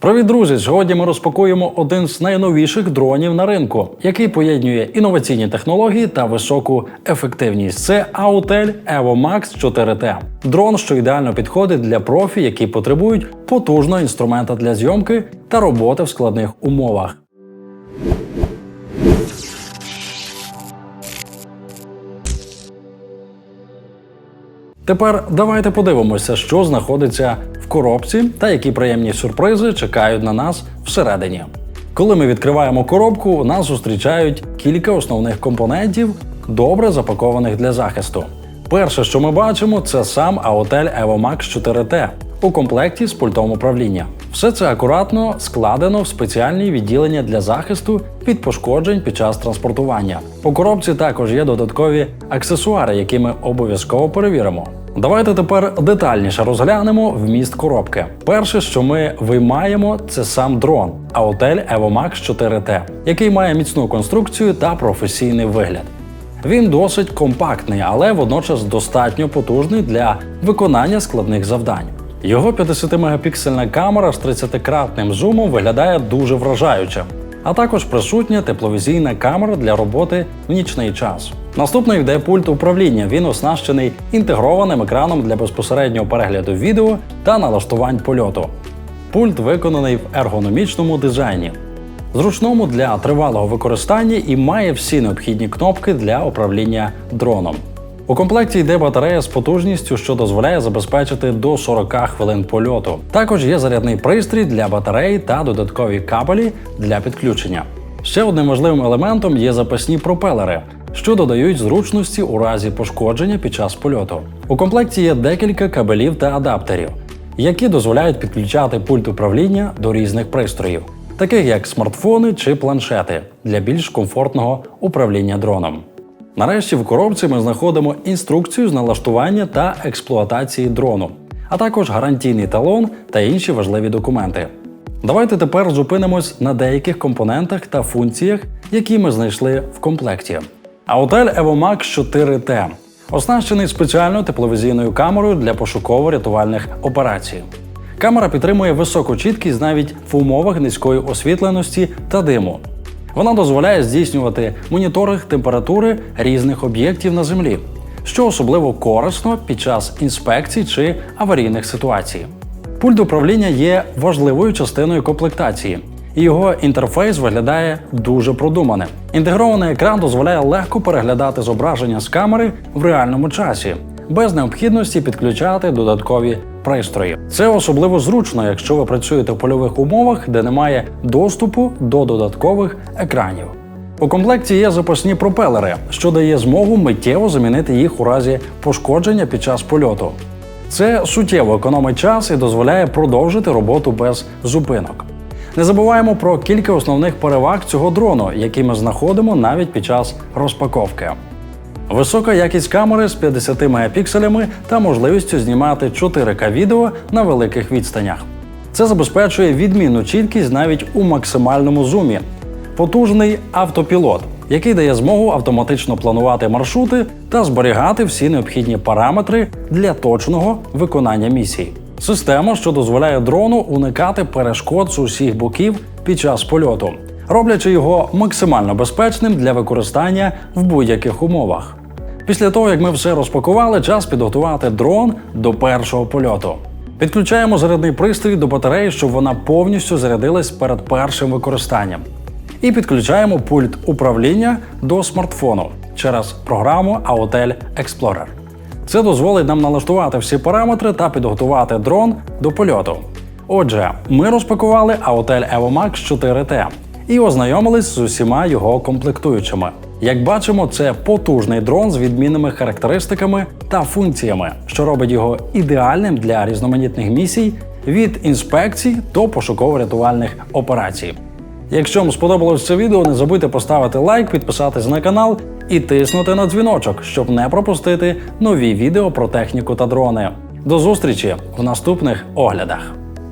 Привіт, друзі! Сьогодні ми розпакуємо один з найновіших дронів на ринку, який поєднує інноваційні технології та високу ефективність. Це Autel Evo Max 4T. Дрон, що ідеально підходить для профі, які потребують потужного інструмента для зйомки та роботи в складних умовах. Тепер давайте подивимося, що знаходиться коробці та які приємні сюрпризи чекають на нас всередині. Коли ми відкриваємо коробку, нас зустрічають кілька основних компонентів, добре запакованих для захисту. Перше, що ми бачимо, це сам Autel Evo Max 4T у комплекті з пультом управління. Все це акуратно складено в спеціальні відділення для захисту від пошкоджень під час транспортування. У коробці також є додаткові аксесуари, які ми обов'язково перевіримо. Давайте тепер детальніше розглянемо вміст коробки. Перше, що ми виймаємо, це сам дрон Autel Evo Max 4T, який має міцну конструкцію та професійний вигляд. Він досить компактний, але водночас достатньо потужний для виконання складних завдань. Його 50-мегапіксельна камера з 30-кратним зумом виглядає дуже вражаюче, а також присутня тепловізійна камера для роботи в нічний час. Наступний йде пульт управління. Він оснащений інтегрованим екраном для безпосереднього перегляду відео та налаштувань польоту. Пульт виконаний в ергономічному дизайні, зручному для тривалого використання і має всі необхідні кнопки для управління дроном. У комплекті йде батарея з потужністю, що дозволяє забезпечити до 40 хвилин польоту. Також є зарядний пристрій для батареї та додаткові кабелі для підключення. Ще одним важливим елементом є запасні пропелери, що додають зручності у разі пошкодження під час польоту. У комплекті є декілька кабелів та адаптерів, які дозволяють підключати пульт управління до різних пристроїв, таких як смартфони чи планшети, для більш комфортного управління дроном. Нарешті в коробці ми знаходимо інструкцію з налаштування та експлуатації дрону, а також гарантійний талон та інші важливі документи. Давайте тепер зупинимось на деяких компонентах та функціях, які ми знайшли в комплекті. Autel Evo Max 4T оснащений спеціальною тепловізійною камерою для пошуково-рятувальних операцій. Камера підтримує високу чіткість навіть в умовах низької освітленості та диму. Вона дозволяє здійснювати моніторинг температури різних об'єктів на землі, що особливо корисно під час інспекцій чи аварійних ситуацій. Пульт управління є важливою частиною комплектації, і його інтерфейс виглядає дуже продуманим. Інтегрований екран дозволяє легко переглядати зображення з камери в реальному часі, без необхідності підключати додаткові пристрої. Це особливо зручно, якщо ви працюєте в польових умовах, де немає доступу до додаткових екранів. У комплекті є запасні пропелери, що дає змогу миттєво замінити їх у разі пошкодження під час польоту. Це суттєво економить час і дозволяє продовжити роботу без зупинок. Не забуваємо про кілька основних переваг цього дрону, які ми знаходимо навіть під час розпаковки. Висока якість камери з 50 мегапікселями та можливістю знімати 4К відео на великих відстанях. Це забезпечує відмінну чіткість навіть у максимальному зумі. Потужний автопілот, який дає змогу автоматично планувати маршрути та зберігати всі необхідні параметри для точного виконання місій. Система, що дозволяє дрону уникати перешкод з усіх боків під час польоту, роблячи його максимально безпечним для використання в будь-яких умовах. Після того, як ми все розпакували, час підготувати дрон до першого польоту. Підключаємо зарядний пристрій до батареї, щоб вона повністю зарядилась перед першим використанням. І підключаємо пульт управління до смартфону через програму Autel Explorer. Це дозволить нам налаштувати всі параметри та підготувати дрон до польоту. Отже, ми розпакували Autel Evo Max 4T і ознайомились з усіма його комплектуючими. Як бачимо, це потужний дрон з відмінними характеристиками та функціями, що робить його ідеальним для різноманітних місій від інспекцій до пошуково-рятувальних операцій. Якщо вам сподобалось це відео, не забудьте поставити лайк, підписатись на канал і тиснути на дзвіночок, щоб не пропустити нові відео про техніку та дрони. До зустрічі в наступних оглядах.